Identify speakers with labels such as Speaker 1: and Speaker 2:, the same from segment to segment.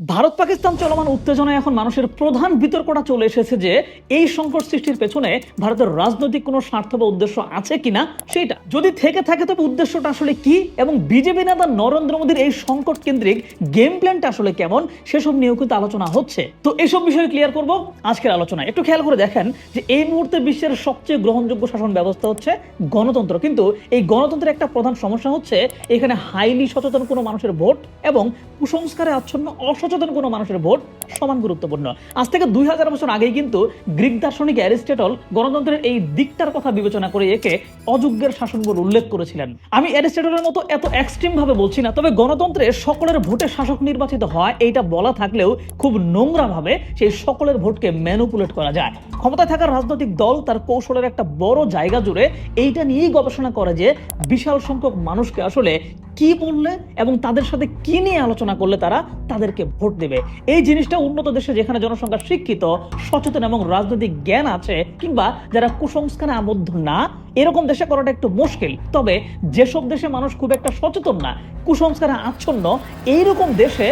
Speaker 1: ভারত পাকিস্তান চলমান উত্তেজনায় এখন মানুষের প্রধান বিতর্কটা চলে এসেছে যে এই সংকট সৃষ্টির পেছনে ভারতের রাজনৈতিক কোনো স্বার্থ বা উদ্দেশ্য আছে কিনা সেটা। যদি থেকে থাকে, তবে উদ্দেশ্যটা আসলে কি এবং বিজেপি নেতা নরেন্দ্র মোদীর এই সংকট কেন্দ্রিক গেম প্ল্যানটা আসলে কেমন, সেসব নিয়েও কিন্তু আলোচনা হচ্ছে। তো এসব বিষয়ে ক্লিয়ার করব আজকের আলোচনায়। একটু খেয়াল করে দেখেন যে এই মুহূর্তে বিশ্বের সবচেয়ে গ্রহণযোগ্য শাসন ব্যবস্থা হচ্ছে গণতন্ত্র। কিন্তু এই গণতন্ত্রের একটা প্রধান সমস্যা হচ্ছে এখানে হাইলি সচেতন কোনো মানুষের ভোট এবং কুসংস্কারে আচ্ছন্ন, অসচেতন কোনো মানুষের ভোট সমান গুরুত্বপূর্ণ। আজ থেকে দুই হাজার বছর আগেই কিন্তু গ্রিক দার্শনিক অ্যারিস্টেটল গণতন্ত্রের এই দিকটার কথা বিবেচনা করে একে অযোগ্যের শাসন বলে উল্লেখ করেছিলেন। আমি অ্যারিস্টেটলের মতো এত এক্সট্রিম ভাবে বলছি না, তবে গণতন্ত্রে সকলের ভোটে শাসক নির্বাচিত হয় এইটা বলা থাকলেও খুব নোংরা ভাবে সেই সকলের ভোটকে ম্যানুপুলেট করা যায়। ক্ষমতায় থাকা রাজনৈতিক দল তার কৌশলের একটা বড় জায়গা জুড়ে এইটা নিয়েই গবেষণা করে যে বিশাল সংখ্যক মানুষকে আসলে কি বললে এবং তাদের সাথে কি নিয়ে আলোচনা করলে তারা তাদেরকে ভোট দেবে। এই জিনিসটা উন্নত দেশে যেখানে জনসংখ্যা শিক্ষিত, সচেতন এবং রাজনৈতিক জ্ঞান আছে, কিংবা যারা কুসংস্কারে আবদ্ধ না, এরকম দেশে করাটা একটু মুশকিল। তবে যেসব দেশে মানুষ খুব একটা সচেতন না, কুসংস্কারে আচ্ছন্ন, এইরকম দেশে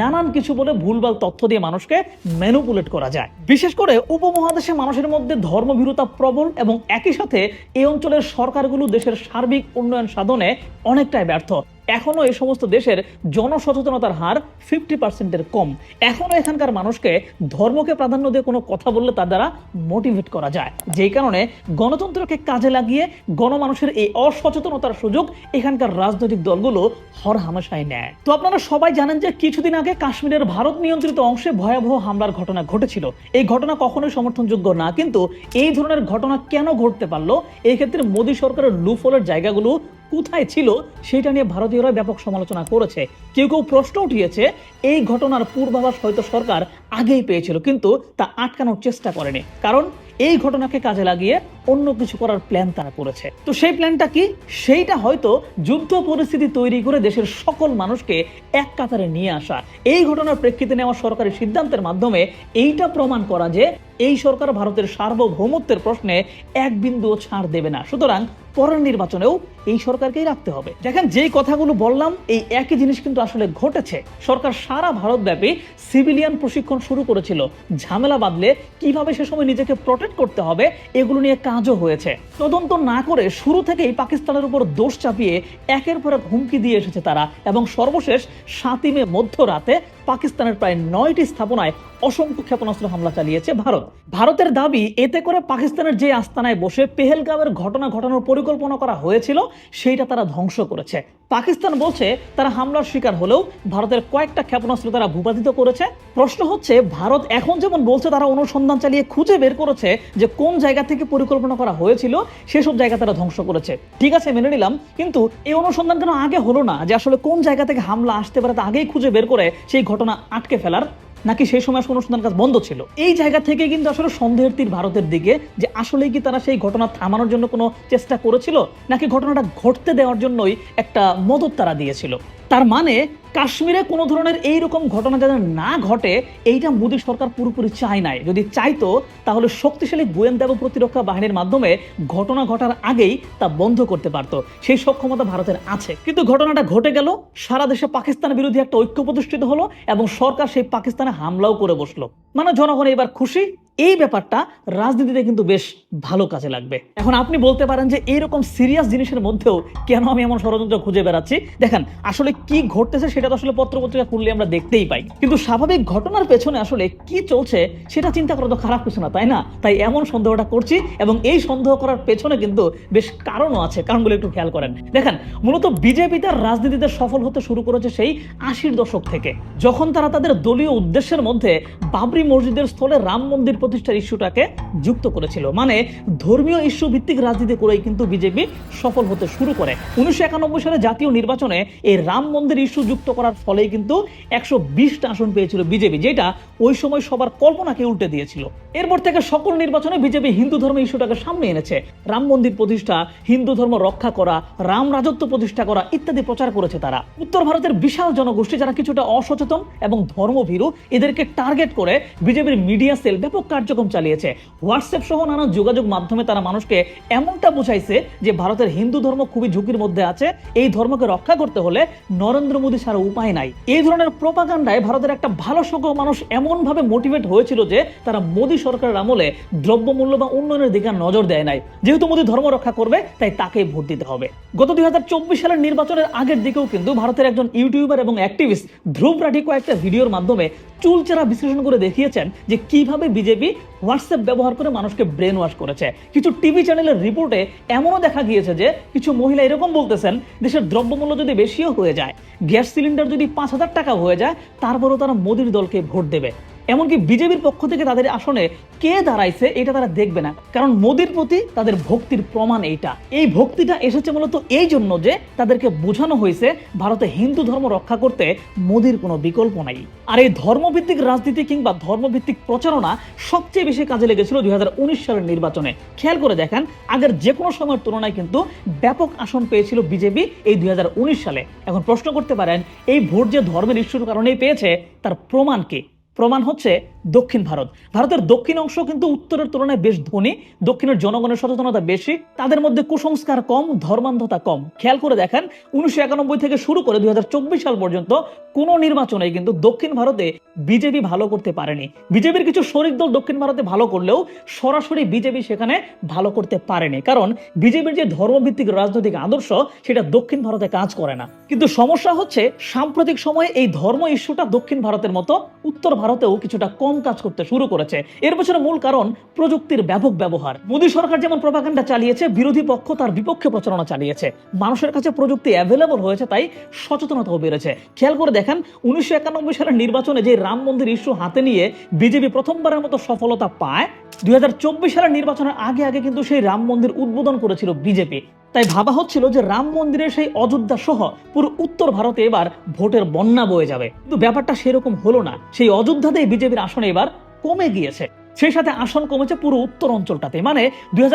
Speaker 1: নানান কিছু বলে ভুলভাল তথ্য দিয়ে মানুষকে ম্যানুপুলেট করা যায়। বিশেষ করে উপমহাদেশে মানুষের মধ্যে ধর্মভীরতা প্রবল এবং একই সাথে এই অঞ্চলের সরকারগুলো দেশের সার্বিক উন্নয়ন সাধনে অনেকটাই ব্যর্থ। এখনও এই সমস্ত দেশের জনসচেতনতার হার ফিফটি পার্সেন্টের কম। এখনও এখানকার মানুষকে ধর্মকে প্রাধান্য দিয়ে কোনো কথা বললে তার দ্বারা মোটিভেট করা যায়। যেই কারণে গণতন্ত্রকে কাজে লাগিয়ে গণমানুষের এই অসচেতনতার সুযোগ এখানকার রাজনৈতিক দলগুলো হর হামেশাই নেয়। তো আপনারা সবাই জানেন যে কিছুদিন আগে কাশ্মীরের ভারত নিয়ন্ত্রিত অংশে ভয়াবহ হামলার ঘটনা ঘটেছিল। এই ঘটনা কখনোই সমর্থনযোগ্য না, কিন্তু এই ধরনের ঘটনা কেন ঘটতে পারল? এই ক্ষেত্রে মোদী সরকারের লুফলের জায়গাগুলো কোথায় ছিল সেটা নিয়ে ভারতীয়রা ব্যাপক সমালোচনা করেছে। কেউ কেউ প্রশ্ন উঠিয়েছে, এই ঘটনার পূর্বাভাস হয়তো সরকার আগেই পেয়েছিল, কিন্তু তা আটকানোর চেষ্টা করেনি। কারণ এই ঘটনাকে কাজে লাগিয়ে অন্য কিছু করার প্ল্যান তারা করেছে। তো সেই প্ল্যানটা কি? সেইটা হয়তো যুদ্ধ পরিস্থিতি তৈরি করে দেশের সকল মানুষকে এক কাতারে নিয়ে আসা। এই ঘটনার প্রেক্ষিতে নেওয়া সরকারি সিদ্ধান্তের মাধ্যমে এইটা প্রমাণ করা যে এই সরকার ভারতের সার্বভৌমত্বের প্রশ্নে এক বিন্দুও ছাড় দেবে না। সুতরাং পরের নির্বাচনেও এই সরকারকেই রাখতে হবে। দেখেন, যেই কথাগুলো বললাম, এই একই জিনিস কিন্তু আসলে ঘটেছে। সরকার সারা ভারতব্যাপী সিভিলিয়ান প্রশিক্ষণ শুরু করেছিল। ঝামেলা বাঁধলে কীভাবে সে সময় নিজেকে প্রোটেক্ট করতে হবে, এগুলো নিয়ে কাজও হয়েছে। তদন্ত না করে শুরু থেকেই পাকিস্তানের উপর দোষ চাপিয়ে একের পর এক হুমকি দিয়ে এসেছে তারা এবং সর্বশেষ সাতই মে মধ্যরাতে পাকিস্তানের প্রায় নয়টি স্থাপনায় অসংখ্য ক্ষেপণাস্ত্র হামলা চালিয়েছে ভারত। ভারতের দাবি, এতে করে পাকিস্তানের যে আস্তানায় বসে পেহেলগাঁওয়ের ঘটনা ঘটানোর পরিকল্পনা করা হয়েছিল সেইটা তারা ধ্বংস করেছে। পাকিস্তান বলছে তারা হামলার শিকার হলেও ভারতের কয়েকটা ক্ষেপণাস্ত্র তারা ভূপাতিত করেছে। প্রশ্ন হচ্ছে, ভারত এখন যেমন বলছে, তারা অনুসন্ধান চালিয়ে খুঁজে বের করেছে যে কোন জায়গা থেকে পরিকল্পনা করা হয়েছিল, সেসব জায়গা তারা ধ্বংস করেছে। ঠিক আছে, মেনে নিলাম, কিন্তু এই অনুসন্ধান কেন আগে হলো না? যে আসলে কোন জায়গা থেকে হামলা আসতে পারে তা আগেই খুঁজে বের করে সেই ঘটনা আটকে ফেলার নাকি সেই সময় অনুসন্ধান কাজ বন্ধ ছিল? এই জায়গা থেকে কিন্তু আসলে সন্দেহের তীর ভারতের দিকে, যে আসলে কি তারা সেই ঘটনা থামানোর জন্য কোনো চেষ্টা করেছিল, নাকি ঘটনাটা ঘটতে দেওয়ার জন্যই একটা মদত তারা দিয়েছিল? তার মানে কাশ্মীরে কোনো ধরনের এইরকম ঘটনা যাতে না ঘটে, এইটা মোদী সরকার পুরোপুরি চায় নাই। যদি চাইতো, তাহলে শক্তিশালী গোয়েন্দা এবং প্রতিরক্ষা বাহিনীর মাধ্যমে ঘটনা ঘটার আগেই তা বন্ধ করতে পারতো। সেই সক্ষমতা ভারতের আছে। কিন্তু ঘটনাটা ঘটে গেল, সারা দেশে পাকিস্তান বিরোধী একটা ঐক্য প্রতিষ্ঠিত হলো, এবং সরকার সেই পাকিস্তানে হামলাও করে বসল। মানে জনগণ এবার খুশি এই ব্যাপারটা রাজনীতিতে কিন্তু বেশ ভালো কাজে লাগবে। এখন আপনি বলতে পারেন যে এইরকম সিরিয়াস জিনিসের মধ্যেও কেন আমি এমন ষড়যন্ত্র খুঁজে বেড়াচ্ছি? দেখেন, আসলে কি ঘটতেছে সেটা তো আসলে পত্রপত্রিকা খুললে আমরা দেখতেই পাই। কিন্তু স্বাভাবিক ঘটনার পেছনে আসলে কি চলছে সেটা চিন্তা করা তো খারাপ কিছু না, তাই না? তাই এমন সন্দেহটা করছি এবং এই সন্দেহ করার পেছনে কিন্তু বেশ কারণও আছে, কারণগুলো একটু খেয়াল করেন। দেখেন, মূলত বিজেপি তার রাজনীতিতে সফল হতে শুরু করেছে সেই আশির দশক থেকে। যখন তারা তাদের দলীয় উদ্দেশ্যের মধ্যে বাবরি মসজিদের স্থলে রাম মন্দির প্রতিষ্ঠার ইস্যুটাকে যুক্ত করেছিল। মানে ধর্মীয় ইস্যু ভিত্তিক রাজনীতি করেই কিন্তু বিজেপি সফল হতে শুরু করে। উনিশশো একানব্বই সালে জাতীয় নির্বাচনে এই রাম মন্দির ইস্যু যুক্ত করার ফলেই কিন্তু একশো বিশটা আসন পেয়েছিল বিজেপি, যেটা ওই সময় সবার কল্পনাকে উল্টে দিয়েছিল। এরপর থেকে সকল নির্বাচনে বিজেপি হিন্দু ধর্ম ইস্যুটাকে সামনে এনেছে। রাম মন্দির প্রতিষ্ঠা, হিন্দু ধর্ম রক্ষা করা, রাম রাজত্ব প্রতিষ্ঠা করা ইত্যাদি প্রচার করেছে তারা। উত্তর ভারতের বিশাল জনগোষ্ঠী যারা কিছুটা অসচেতন এবং ধর্মভীরু, এদেরকে টার্গেট করে বিজেপির মিডিয়া সেল ব্যাপক কার্যক্রম চালিয়েছে। হোয়াটসঅ্যাপ সহ নানা যোগাযোগ মাধ্যমে তারা মানুষকে এমনটা বোঝাইছে যে ভারতের হিন্দু ধর্ম খুবই ঝুঁকির মধ্যে আছে। এই ধর্মকে রক্ষা করতে হলে নরেন্দ্র মোদী ছাড়া উপায় নাই। এই ধরনের প্রপাগান্ডায় ভারতের একটা ভালো সংখ্যক মানুষ এমনভাবে মোটিভেট হয়েছিল যে তারা মোদী সরকারের আমলে দ্রব্যমূল্য বা উন্নয়নের দিকে নজর দেয় নাই। যেহেতু মোদী ধর্ম রক্ষা করবে, তাই তাকেই ভোট দিতে হবে। গত দুই হাজার চব্বিশ সালের নির্বাচনের আগের দিকেও কিন্তু ভারতের একজন ইউটিউবার এবং অ্যাক্টিভিস্ট ধ্রুব রাঠি কয়েকটা ভিডিওর মাধ্যমে চুলচেরা বিশ্লেষণ করে দেখিয়েছেন যে কীভাবে বিজেপি হোয়াটসঅ্যাপ ব্যবহার করে মানুষকে ব্রেন ওয়াশ করেছে। কিছু টিভি চ্যানেলের রিপোর্টে এমনও দেখা গিয়েছে যে কিছু মহিলা এরকম বলতেছেন, দেশের দ্রব্যমূল্য যদি বেশিও হয়ে যায়, গ্যাস সিলিন্ডার যদি পাঁচ হাজার টাকা হয়ে যায়, তারপরও তারা মোদির দলকে ভোট দেবে। এমনকি বিজেপির পক্ষ থেকে তাদের আসনে কে দাঁড়াইছে এটা তারা দেখবে না। কারণ মোদির প্রতি তাদের ভক্তির প্রমাণ এইটা। এই ভক্তিটা এসেছে মূলত এই জন্য যে তাদেরকে বোঝানো হয়েছে ভারতে হিন্দু ধর্ম রক্ষা করতে মোদির কোনো বিকল্প নাই। আর এই ধর্মভিত্তিক রাজনীতি কিংবা ধর্মভিত্তিক প্রচারণা সবচেয়ে বেশি কাজে লেগেছিল দুই উনিশ সালের নির্বাচনে। খেয়াল করে দেখেন, আগের যে কোনো সময়ের তুলনায় কিন্তু ব্যাপক আসন পেয়েছিল বিজেপি এই দুই হাজার উনিশ সালে। এখন প্রশ্ন করতে পারেন, এই ভোট যে ধর্মের ইস্যুর কারণেই পেয়েছে, তার প্রমাণ কি? প্রমাণ হচ্ছে দক্ষিণ ভারত। ভারতের দক্ষিণ অংশ কিন্তু উত্তরের তুলনায় বেশ ধনী, দক্ষিণের জনগণের সচেতনতা বেশি, তাদের মধ্যে কুসংস্কার কম, ধর্মান্ধতা কম। খেয়াল করে দেখেন, উনিশশো একানব্বই থেকে শুরু করে দুই হাজার চব্বিশ সাল পর্যন্ত কোনো নির্বাচনে কিন্তু দক্ষিণ ভারতে বিজেপি ভালো করতে পারেনি। বিজেপির কিছু শরিক দল দক্ষিণ ভারতে ভালো করলেও সরাসরি বিজেপি সেখানে ভালো করতে পারেনি। কারণ বিজেপির যে ধর্মভিত্তিক রাজনৈতিক আদর্শ, সেটা দক্ষিণ ভারতে কাজ করে না। কিন্তু সমস্যা হচ্ছে, সাম্প্রতিক সময়ে এই ধর্ম ইস্যুটা দক্ষিণ ভারতের মতো উত্তর ভারতেও কিছুটা কম কাজ করতে শুরু করেছে। এর পেছনে মূল কারণ প্রযুক্তির ব্যাপক ব্যবহার। মোদী সরকার যেমন প্রপাগান্ডা চালিয়েছে, বিরোধী পক্ষ তার বিপক্ষে প্রচারণা চালিয়েছে। মানুষের কাছে প্রযুক্তি অ্যাভেলেবল হয়েছে, তাই সচেতনতাও বেড়েছে। খেয়াল করে দেখেন, উনিশশো একানব্বই সালের নির্বাচনে যে রাম মন্দির ইস্যু হাতে নিয়ে বিজেপি প্রথমবারের মতো সফলতা পায়, দুই হাজার চব্বিশ সালের নির্বাচনের আগে আগে কিন্তু সেই রাম মন্দির উদ্বোধন করেছিল বিজেপি। তাই ভাবা হচ্ছিল যে রাম মন্দিরের সেই অযোধ্যা সহ পুরো উত্তর ভারতে এবার ভোটের বন্যা বয়ে যাবে। কিন্তু ব্যাপারটা সেরকম হলো না। সেই অযোধ্যাতেই বিজেপির আসনে এবার কমে গিয়েছে। সেই সাথে আসন কমেছে পুরো উত্তর অঞ্চলটাতে। মানে দুই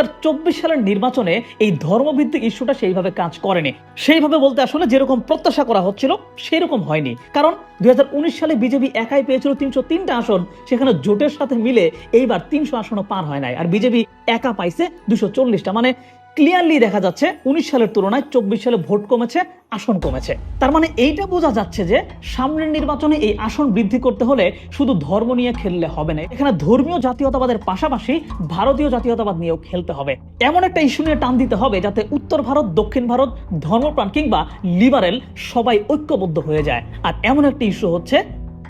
Speaker 1: সালের নির্বাচনে এই ধর্মভিত্তিক ইস্যুটা সেইভাবে কাজ করেনি। সেইভাবে বলতে আসলে যেরকম প্রত্যাশা করা হচ্ছিল, সেরকম হয়নি। কারণ দুই হাজার উনিশ সালে বিজেপি একাই পেয়েছিল তিনশো তিনটা আসন। সেখানে জোটের সাথে মিলে এইবার তিনশো আসনও পার হয় নাই। আর বিজেপি একা পাইছে দুশো চল্লিশটা। মানে ক্লিয়ারলি দেখা যাচ্ছে উনিশ সালের তুলনায় চব্বিশ সালে ভোট কমেছে, আসন কমেছে। তার মানে এইটা বোঝা যাচ্ছে যে সামনের নির্বাচনে এই আসন বৃদ্ধি করতে হলে শুধু ধর্ম নিয়ে খেললে হবে না, এখানে ধর্মীয় জাতীয়তাবাদের পাশাপাশি ভারতীয় জাতীয়তাবাদ নিয়েও খেলতে হবে। এমন একটা ইস্যু নিয়ে টান দিতে হবে যাতে উত্তর ভারত, দক্ষিণ ভারত, ধর্মপ্রাণ কিংবা লিবারেল সবাই ঐক্যবদ্ধ হয়ে যায়। আর এমন একটা ইস্যু হচ্ছে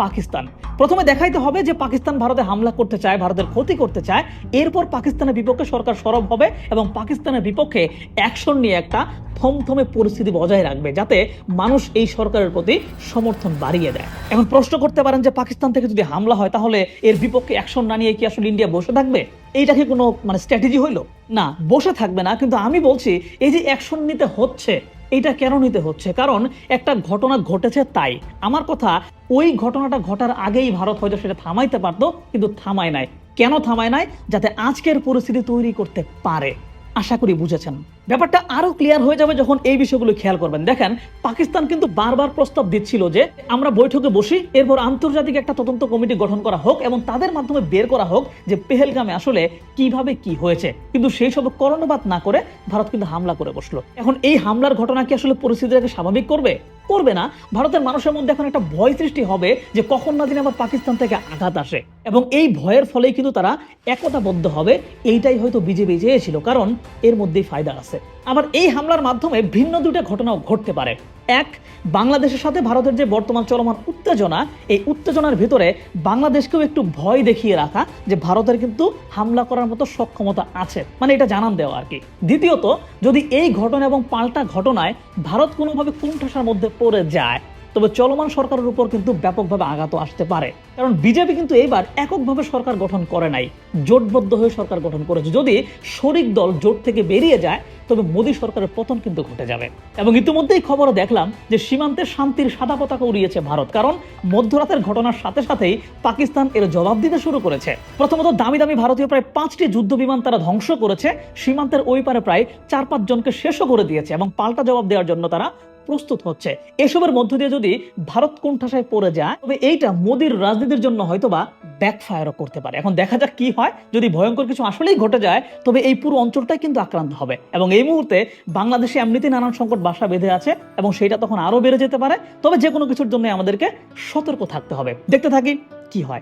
Speaker 1: পাকিস্তান। প্রথমে দেখাইতে হবে যে পাকিস্তান ভারতে হামলা করতে চায়, ভারতের ক্ষতি করতে চায়। এরপর পাকিস্তানের বিপক্ষে সরকার সরব হবে এবং পাকিস্তানের বিপক্ষে অ্যাকশন নিয়ে একটা থমথমে পরিস্থিতি বজায় রাখবে যাতে মানুষ এই সরকারের প্রতি সমর্থন বাড়িয়ে দেয়। এখন প্রশ্ন করতে পারেন যে পাকিস্তান থেকে যদি হামলা হয়, তাহলে এর বিপক্ষে অ্যাকশন না নিয়ে কি আসলে ইন্ডিয়া বসে থাকবে? এইটা কি কোনো মানে স্ট্র্যাটেজি হইল? না, বসে থাকবে না, কিন্তু আমি বলছি, এই যে অ্যাকশন নিতে হচ্ছে এটা কেন নিতে হচ্ছে? কারণ একটা ঘটনা ঘটেছে তাই। আমার কথা, ওই ঘটনাটা ঘটার আগেই ভারত হয়তো সেটা থামাইতে পারতো, কিন্তু থামায় নাই। কেন থামায় নাই? যাতে আজকের পরিস্থিতি তৈরি করতে পারে। আশা করি বুঝেছেন। ব্যাপারটা আরও ক্লিয়ার হয়ে যাবে যখন এই বিষয়গুলো খেয়াল করবেন। দেখেন, পাকিস্তান কিন্তু বারবার প্রস্তাব দিচ্ছিল যে আমরা বৈঠকে বসি, এরপর আন্তর্জাতিক একটা তদন্ত কমিটি গঠন করা হোক এবং তাদের মাধ্যমে বের করা হোক যে পেহেলগামে আসলে কীভাবে কি হয়েছে। কিন্তু সেই সব করণবাদ না করে ভারত কিন্তু হামলা করে বসল। এখন এই হামলার ঘটনা কি আসলে পরিস্থিতিটাকে স্বাভাবিক করবে? করবে না, ভারতের মানুষের মধ্যে এখন একটা ভয় সৃষ্টি হবে যে কখন না দিন আবার পাকিস্তান থেকে আঘাত আসে। এবং এই ভয়ের ফলেই কিন্তু তারা একতাবদ্ধ হবে, এইটাই হয়তো বিজেপি চেয়েছিল, কারণ এর মধ্যেই ফায়দা আছে। আবার এই হামলার মাধ্যমে ভিন্ন দুটো ঘটনাও ঘটতে পারে। এক, বাংলাদেশের সাথে ভারতের যে বর্তমান চলমান উত্তেজনা, এই উত্তেজনার ভিতরে বাংলাদেশকেও একটু ভয় দেখিয়ে রাখা যে ভারতের কিন্তু হামলা করার মতো সক্ষমতা আছে। মানে এটা জানান দেওয়া আর কি। দ্বিতীয়ত, যদি এই ঘটনা এবং পাল্টা ঘটনায় ভারত কোনোভাবে কুণ্ঠাসার মধ্যে পড়ে যায় তবে চলমান সরকারের উপর কিন্তু ব্যাপকভাবে আঘাত আসতে পারে। কারণ বিজেপি কিন্তু এইবার এককভাবে সরকার গঠন করে নাই। জোটবদ্ধ হয়ে সরকার গঠন করেছে। যদি শরিক দল জোট থেকে বেরিয়ে যায়, তবে মোদী সরকারের পতন কিন্তু ঘটে যাবে। এবং ইতিমধ্যেই খবরও দেখলাম যে সীমান্তে শান্তির সাদা পতাকা উড়িয়েছে ভারত। কারণ মধ্যরাতের ঘটনার সাথে সাথেই পাকিস্তান এর জবাব দিতে শুরু করেছে। প্রথমত দামি দামি ভারতীয় প্রায় পাঁচটি যুদ্ধ বিমান তারা ধ্বংস করেছে। সীমান্তের ওই পারে প্রায় চার পাঁচ জনকে শেষও করে দিয়েছে এবং পাল্টা জবাব দেওয়ার জন্য তারা প্রস্তুত হচ্ছে। এসবের মধ্য দিয়ে যদি ভারত কোণঠাসায় পড়ে যায়, তবে এইটা মোদির রাজনীতির জন্য হয়তোবা ব্যাকফায়ারও করতে পারে। এখন দেখা যাক কি হয়। যদি ভয়ঙ্কর কিছু আসলেই ঘটে যায়, তবে এই পুরো অঞ্চলটাই কিন্তু আক্রান্ত হবে। এবং এই মুহূর্তে বাংলাদেশে এমনিতেই নানান সংকট বাসা বেঁধে আছে এবং সেটা তখন আরও বেড়ে যেতে পারে। তবে যে কোনো কিছুর জন্য আমাদেরকে সতর্ক থাকতে হবে। দেখতে থাকি কি হয়।